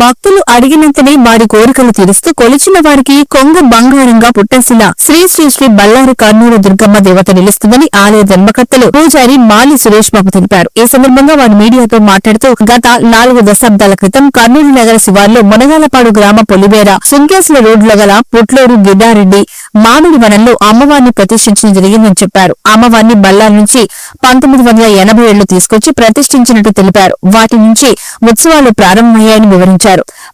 భక్తులు అడిగినంతనే వారి కోరికలు తీరుస్తూ కొలిచిన వారికి కొంగు బంగారంగా పుట్టేసిన శ్రీ శ్రీ శ్రీ బల్లారు కర్నూలు దుర్గమ్మ దేవత నిలుస్తుందని ఆలయ ధర్మకర్తలు పూజారి మాలి సురేష్ బాబు తెలిపారు. ఈ సందర్భంగా వారు మీడియాతో మాట్లాడుతూ గత నాలుగు దశాబ్దాల క్రితం కర్నూలు నగర శివార్లో మునగాలపాడు గ్రామ పొలివేర సుంకేసుల రోడ్లో గల పుట్లూరు గిడ్డారెడ్డి మామిడి వనంలో అమ్మవారిని ప్రతిష్ఠించడం జరిగిందని చెప్పారు. అమ్మవారిని బల్లాల నుంచి పంతొమ్మిది వందల ఎనభై ఏళ్ళు తీసుకొచ్చి ప్రతిష్ఠించినట్టు తెలిపారు. వాటి నుంచి ఉత్సవాలు ప్రారంభమయ్యాయని వివరించారు.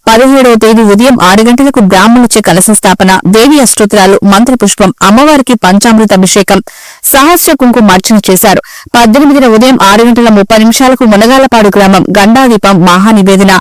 పదిహేడవ తేదీ ఉదయం ఆరు గంటలకు బ్రాహ్మణుచే కలశ స్థాపన దేవి అష్టోత్తరాలు మంత్రపుష్పం అమ్మవారికి పంచామృత అభిషేకం సహస్ర కుంకుమార్చన చేశారు. పద్దెనిమిదిన ఉదయం ఆరు గంటల ముప్పై నిమిషాలకు మునగాలపాడు గ్రామం గండాదీపం మహానివేదన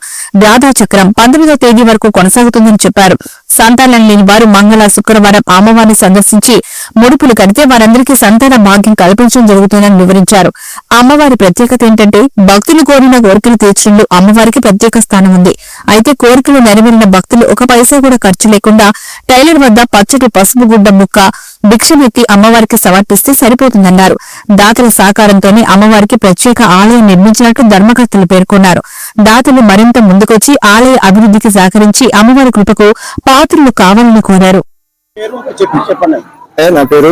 చక్రం పంతొమ్మిదవ తేదీ వరకు కొనసాగుతుందని చెప్పారు. సంతానం లేని వారు మంగళ శుక్రవారం అమ్మవారిని సందర్శించి ముడుపులు కడితే వారందరికీ సంతాన భాగ్యం కల్పించడం జరుగుతుందని వివరించారు. అమ్మవారి ప్రత్యేకత ఏంటంటే భక్తులు కోరిన కోరికలు తీర్చడంలో అమ్మవారికి ప్రత్యేక స్థానం ఉంది. అయితే కోరికలు నెరవేరిన భక్తులు ఒక పైసా కూడా ఖర్చు లేకుండా టైలర్ వద్ద పచ్చటి పసుపు గుడ్డ ముక్క భిక్షమెత్తి అమ్మవారికి సమర్పిస్తే సరిపోతుందన్నారు. దాతల సహకారంతోనే అమ్మవారికి ప్రత్యేక ఆలయం నిర్మించినట్టు ధర్మకర్తలు పేర్కొన్నారు. దాతలు మరింత ముందుకొచ్చి ఆలయ అభివృద్ధికి సహకరించి అమ్మవారి కృపకు పాత్రలు కావాలని కోరారు. నా పేరు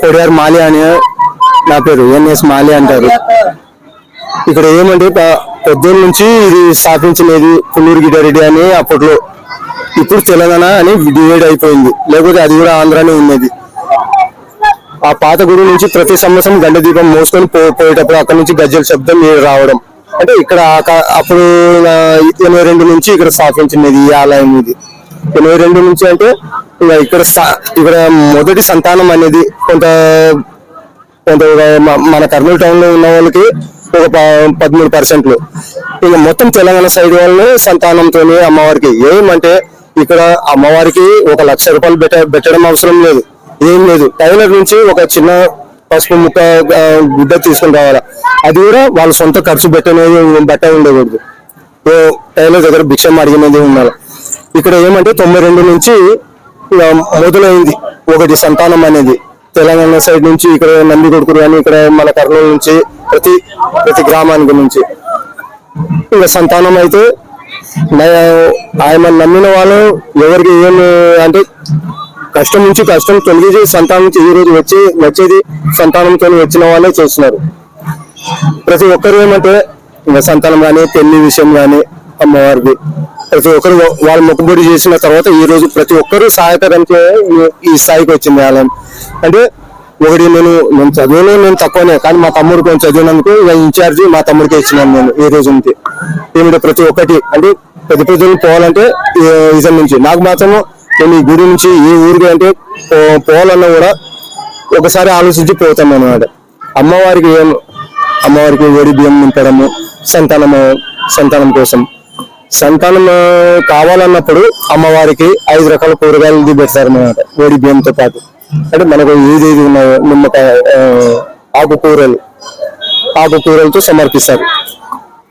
కొడియార్ మాలి అని నా పేరు ఎన్ఎస్ మాలి అంటారు. ఇక్కడ ఏమంటే పొద్దున్న నుంచి ఇది స్థాపించినది పుల్లూరు గిడ్డారెడ్డి అని అప్పట్లో. ఇప్పుడు తెలంగాణ అని డివైడ్ అయిపోయింది. లేకపోతే అది కూడా ఆంధ్రానే ఉన్నది. ఆ పాత గుడి నుంచి ప్రతి సంవత్సరం గండ దీపం మోసుకొని పో పోయేటప్పుడు అక్కడ నుంచి గజ్జల శబ్దం రావడం. అంటే ఇక్కడ అప్పుడు ఎనభై రెండు నుంచి ఇక్కడ స్థాపించినది ఈ ఆలయం ఇది. ఎనభై రెండు నుంచి అంటే ఇక ఇక్కడ స్థా- ఇక్కడ మొదటి సంతానం అనేది కొంత కొంత మన కర్నూలు టౌన్లో ఉన్న వాళ్ళకి ఒక పదమూడు పర్సెంట్లు. ఇక మొత్తం తెలంగాణ సైడ్ వాళ్ళని సంతానంతో అమ్మవారికి. ఏమంటే ఇక్కడ అమ్మవారికి ఒక లక్ష రూపాయలు పెట్ట పెట్టడం అవసరం లేదు. ఏం లేదు. టైలర్ నుంచి ఒక చిన్న పసుపు ముక్క గుడ్డ తీసుకుని రావాలా. అది కూడా వాళ్ళ సొంత ఖర్చు పెట్టనేది బట్ట ఉండకూడదు. ఓ టైలర్ దగ్గర భిక్షం అడిగినది ఉండాలి. ఇక్కడ ఏమంటే తొంభై రెండు నుంచి మొదలైంది ఒకటి సంతానం అనేది. తెలంగాణ సైడ్ నుంచి ఇక్కడ నంది కొడుకురు కానీ ఇక్కడ మన కర్నూలు నుంచి ప్రతి ప్రతి గ్రామానికి నుంచి. ఇంకా సంతానం అయితే ఆయన నమ్మిన వాళ్ళు ఎవరికి ఏం అంటే కష్టం నుంచి కష్టం తొలగించి సంతానం నుంచి ఈ రోజు వచ్చి వచ్చేది సంతానంతో వచ్చిన వాళ్ళే చేస్తున్నారు. ప్రతి ఒక్కరు ఏమంటే ఇంకా సంతానం కానీ పెళ్ళి విషయం కానీ అమ్మవారికి ప్రతి ఒక్కరు వాళ్ళు మొక్కుబడి చేసిన తర్వాత ఈ రోజు ప్రతి ఒక్కరు సహాయపడంతో ఈ- స్థాయికి వచ్చింది ఆలయం. అంటే ఒకటి నేను నేను చదువులో నేను తక్కువనే కానీ మా తమ్ముడు కొంచెం చదివినందుకు ఇక ఇన్ఛార్జ్ మా తమ్ముడికి ఇచ్చినాను నేను ఈ రోజు నుంచి. ఏమిటో ప్రతి ఒక్కటి. అంటే పెద్ద ప్రజలు పోవాలంటే ఇజం నుంచి. నాకు మాత్రము నేను ఈ గుడి నుంచి ఈ ఊరికి అంటే పో- పోవాలన్నా కూడా ఒకసారి ఆలోచించి పోతాం అనమాట అమ్మవారికి ఏం అమ్మవారికి వేడి బియ్యం నింపడము సంతానము సంతానం కోసం. సంతానం కావాలన్నప్పుడు అమ్మవారికి ఐదు రకాల కూరగాయలు పెడతారు అనమాట వేడి బియ్యంతో పాటు. అంటే మనకు ఏదేది ఉన్నాయో నిమ్మకాయ ఆకుకూరలు ఆకుకూరలతో సమర్పిస్తారు.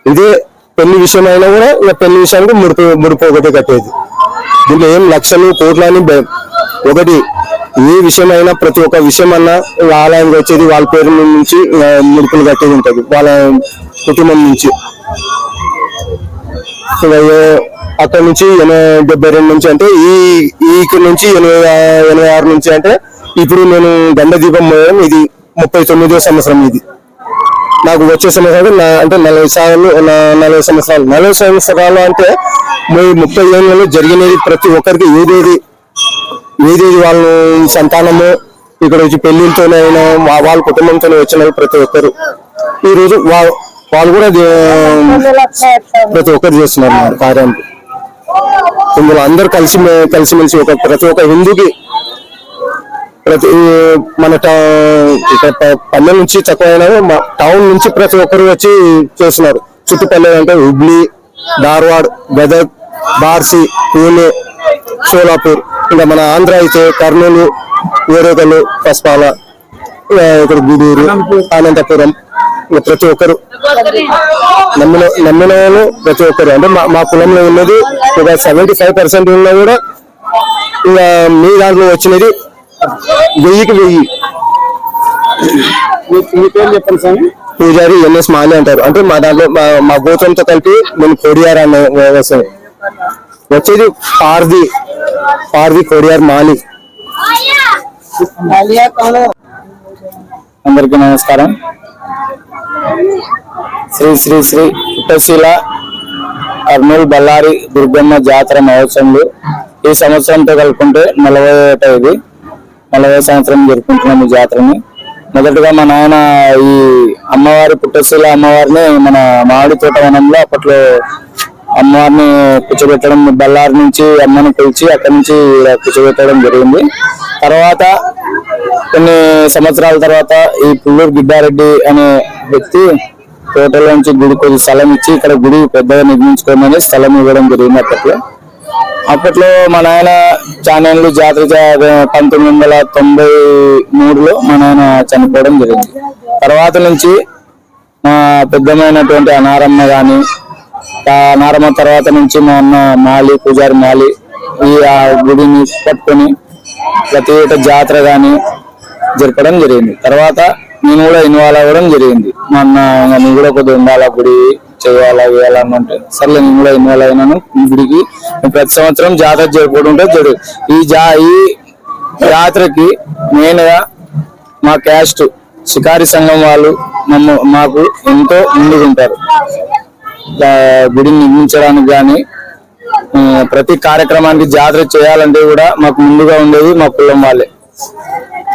ఇదే పెళ్ళి విషయం అయినా కూడా ఇక పెళ్ళి విషయానికి ముడిపో ముడిపోగొట్టే కట్టేది. దీంట్లో ఏం లక్షలు కోట్లు అని ఒకటి ఏ విషయమైనా ప్రతి ఒక్క విషయం అన్నా ఆలయంగా వచ్చేది వాళ్ళ పేరు నుంచి ముడుపులు కట్టేది ఉంటుంది. వాళ్ళ కుటుంబం నుంచి. అక్కడ నుంచి ఎనభై డెబ్బై రెండు నుంచి అంటే ఈ ఈ ఇక్కడ నుంచి ఎనభై ఎనభై ఆరు నుంచి అంటే ఇప్పుడు నేను గండ దీపం ఇది ముప్పై తొమ్మిదో సంవత్సరం ఇది. నాకు వచ్చే సంవత్సరాలు నా- అంటే నలభై సార్లు నా- నలభై సంవత్సరాలు. నలభై సంవత్సరాలు అంటే ము- ముప్పై ఏళ్ళలో జరిగినది ప్రతి ఒక్కరికి ఏదేది? ఏదేది వాళ్ళ సంతానము? ఇక్కడ వచ్చి పెళ్ళితోనే అయినా వాళ్ళ కుటుంబంతోనే వచ్చిన ప్రతి ఒక్కరు. ఈ రోజు వా- వాళ్ళు కూడా ప్రతి ఒక్కరు చేస్తున్నారు మన కార్యాన్ని. ఇందులో అందరు కలిసి కలిసిమెలిసి ఒక ప్రతి ఒక్క హిందూకి ప్రతి మన ఇక్కడ ప- పల్లె నుంచి తక్కువైనా మా టౌన్ నుంచి ప్రతి ఒక్కరు వచ్చి చేస్తున్నారు. చుట్టుపల్లె అంటే హుబ్లీ ధార్వాడ్ గదగ్ బార్సి పూణే సోలాపూర్ ఇంకా మన ఆంధ్ర అయితే కర్నూలు వేరేకలు పస్పాల ఇక్కడ గూడూరు అనంతపురం ఇంకా ప్రతి ఒక్కరు నమ్మిన నమ్మిన వాళ్ళు ప్రతి ఒక్కరు. అంటే మా మా కులంలో ఉన్నది ఒక సెవెంటీ ఫైవ్ పర్సెంట్ ఉన్నా కూడా ఇంకా మీ దాంట్లో వచ్చినది వెయ్యికి వెయ్యి. మీ- మీ పేరు చెప్పండి స్వామి పూజారి ఎన్ఎస్ మాలి అంటారు. అంటే మా దాంట్లో మా- గోత్రంతో కలిపి నేను కొడియార్ అనే వ్యవసాయం వచ్చేది పార్ది పార్ది కొడియార్ మాలి. అందరికీ నమస్కారం. శ్రీ శ్రీ శ్రీ పుట్టశీల కర్నూలు బళ్ళారి దుర్గమ్మ జాతర మహోత్సవంలో ఈ సంవత్సరంతో కలుపుకుంటే నలభై ఒకటో ఇది నలభై సంవత్సరం జరుపుకుంటున్నాం ఈ జాతరని. మొదటగా మా నాయన ఈ అమ్మవారి పుట్టశీల అమ్మవారిని మన మామిడి తోట వనంలో అప్పట్లో అమ్మవారిని కూర్చోబెట్టడం బళ్ళారి నుంచి అమ్మని పిలిచి అక్కడి నుంచి కూర్చోబెట్టడం జరిగింది. తర్వాత కొన్ని సంవత్సరాల తర్వాత ఈ పుల్లూరు గిడ్డారెడ్డి అనే వ్యక్తి తోటలో నుంచి గుడి కొద్ది స్థలం ఇచ్చి ఇక్కడ గుడి పెద్దగా నిర్మించుకోమని స్థలం ఇవ్వడం జరిగింది అప్పట్లో. అప్పట్లో మా నాయన చానేళ్ళు జాతర పంతొమ్మిది వందల తొంభై మూడులో మా నాయన చనిపోవడం జరిగింది. తర్వాత నుంచి మా పెద్దమైనటువంటి అనారమ్మ కానీ ఆ అనారమ్మ తర్వాత నుంచి మా అన్న మాలి పూజారి మాలి ఈ ఆ గుడిని పట్టుకొని ప్రతి ఏటా జాతర కానీ జరపడం జరిగింది. తర్వాత నేను కూడా ఇన్వాల్వ్ అవ్వడం జరిగింది. మా అన్న నేను కూడా కొద్దిగా ఉండాలి గుడి చేయాలా వేయాలని అంటే సర్లే నేను కూడా ఇన్వాల్వ్ అయినాను. గుడికి ప్రతి సంవత్సరం జాతర జరుపుకుంటే జరుగు. ఈ జా ఈ జాతరకి మెయిన్గా మా క్యాస్ట్ షికారి సంఘం వాళ్ళు మమ్మ మాకు ఎంతో ముందుకుంటారు. గుడిని నిర్మించడానికి కానీ ప్రతి కార్యక్రమానికి జాతర చేయాలంటే కూడా మాకు ముందుగా ఉండేది మా కులం వాళ్ళే.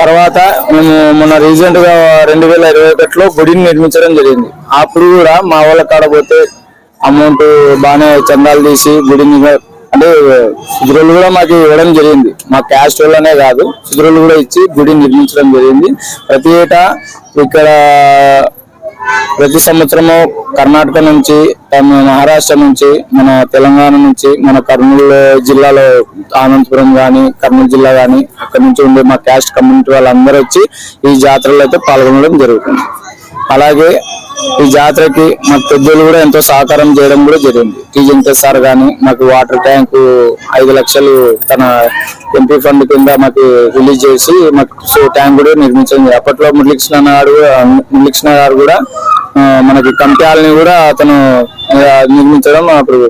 తర్వాత మేము మొన్న రీసెంట్గా రెండు వేల ఇరవై ఒకటిలో గుడిని నిర్మించడం జరిగింది. అప్పుడు కూడా మా వాళ్ళ కాడ పోతే అమౌంట్ బాగానే చందాలు తీసి గుడిని అంటే శుద్రులు కూడా మాకు ఇవ్వడం జరిగింది. మా క్యాస్ట్ వల్లనే కాదు శుద్రులు కూడా ఇచ్చి గుడి నిర్మించడం జరిగింది. ప్రతి ఏటా ఇక్కడ ప్రతి సంవత్సరము కర్ణాటక నుంచి తమ మహారాష్ట్ర నుంచి మన తెలంగాణ నుంచి మన కర్నూలు జిల్లాలో అనంతపురం కానీ కర్నూలు జిల్లా కానీ అక్కడ నుంచి ఉండే మా క్యాస్ట్ కమ్యూనిటీ వాళ్ళందరూ వచ్చి ఈ జాతరలో అయితే పాల్గొనడం జరుగుతుంది. అలాగే ఈ జాతరకి మా పెద్దలు కూడా ఎంతో సహకారం చేయడం కూడా జరిగింది. టీ సార్ కానీ మాకు వాటర్ ట్యాంక్ ఐదు లక్షలు తన ఎంపీ ఫండ్ కింద మాకు రిలీజ్ చేసి మాకు సో ట్యాంక్ కూడా నిర్మించింది. అప్పట్లో మురళీకృష్ణ గారు మురళీకృష్ణ గారు కూడా మనకి కంప్యాలని కూడా అతను నిర్మించడం అప్పుడు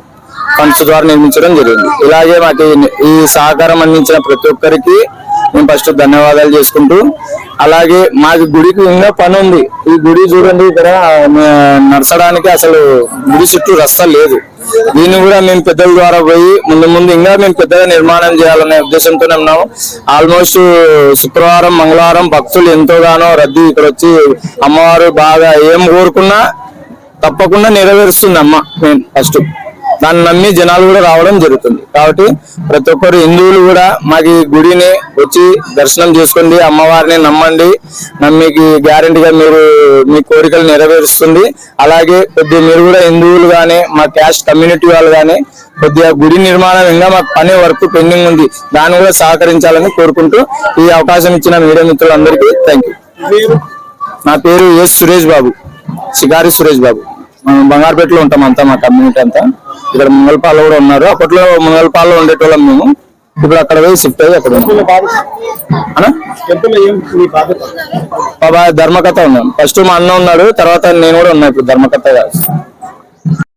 ఫండ్స్ ద్వారా నిర్మించడం జరిగింది. ఇలాగే మాకు ఈ సహకారం అందించిన ప్రతి ఒక్కరికి మేము ఫస్ట్ ధన్యవాదాలు చేసుకుంటూ అలాగే మాకు గుడికి ఇంకా పని ఉంది. ఈ గుడి చూడండి ఇక్కడ నడచడానికి అసలు గుడి చుట్టూ రస్తా లేదు. దీన్ని కూడా మేము పెద్దల ద్వారా పోయి ముందు ముందు ఇంకా మేము పెద్దగా నిర్మాణం చేయాలనే ఉద్దేశంతోనే ఉన్నాము. ఆల్మోస్ట్ శుక్రవారం మంగళవారం భక్తులు ఎంతోగానో రద్దీ ఇక్కడ వచ్చి అమ్మవారు బాగా ఏం కోరుకున్నా తప్పకుండా నెరవేరుస్తుంది అమ్మ మేము ఫస్ట్. దాన్ని నమ్మి జనాలు కూడా రావడం జరుగుతుంది. కాబట్టి ప్రతి ఒక్కరు హిందువులు కూడా మాకు ఈ గుడిని వచ్చి దర్శనం చేసుకోండి అమ్మవారిని నమ్మండి. నమ్మికి గ్యారంటీగా మీరు మీ కోరికలు నెరవేరుస్తుంది. అలాగే కొద్దిగా మీరు కూడా హిందువులు గానీ మా క్యాస్ట్ కమ్యూనిటీ వాళ్ళు గానీ కొద్దిగా గుడి నిర్మాణం ఇంకా మాకు పని వర్క్ పెండింగ్ ఉంది. దాన్ని కూడా సహకరించాలని కోరుకుంటూ ఈ అవకాశం ఇచ్చిన మీడియా మిత్రులందరికీ థ్యాంక్ యూ నా పేరు ఎస్ సురేష్ బాబు షికారి సురేష్ బాబు. మనం బంగారుపేటలో ఉంటాం అంతా మా కమ్యూనిటీ అంతా. ఇక్కడ ముంగల్పాల్లో కూడా ఉన్నారు. అప్పట్లో ముంగల్పాల్లో ఉండేటోళ్ళం మేము. ఇప్పుడు అక్కడ పోయి షిఫ్ట్ అయ్యి అక్కడ బాబా ధర్మకథ ఉన్నాం ఫస్ట్ మా అన్న ఉన్నాడు తర్వాత నేను కూడా ఉన్నా ఇప్పుడు ధర్మకథ.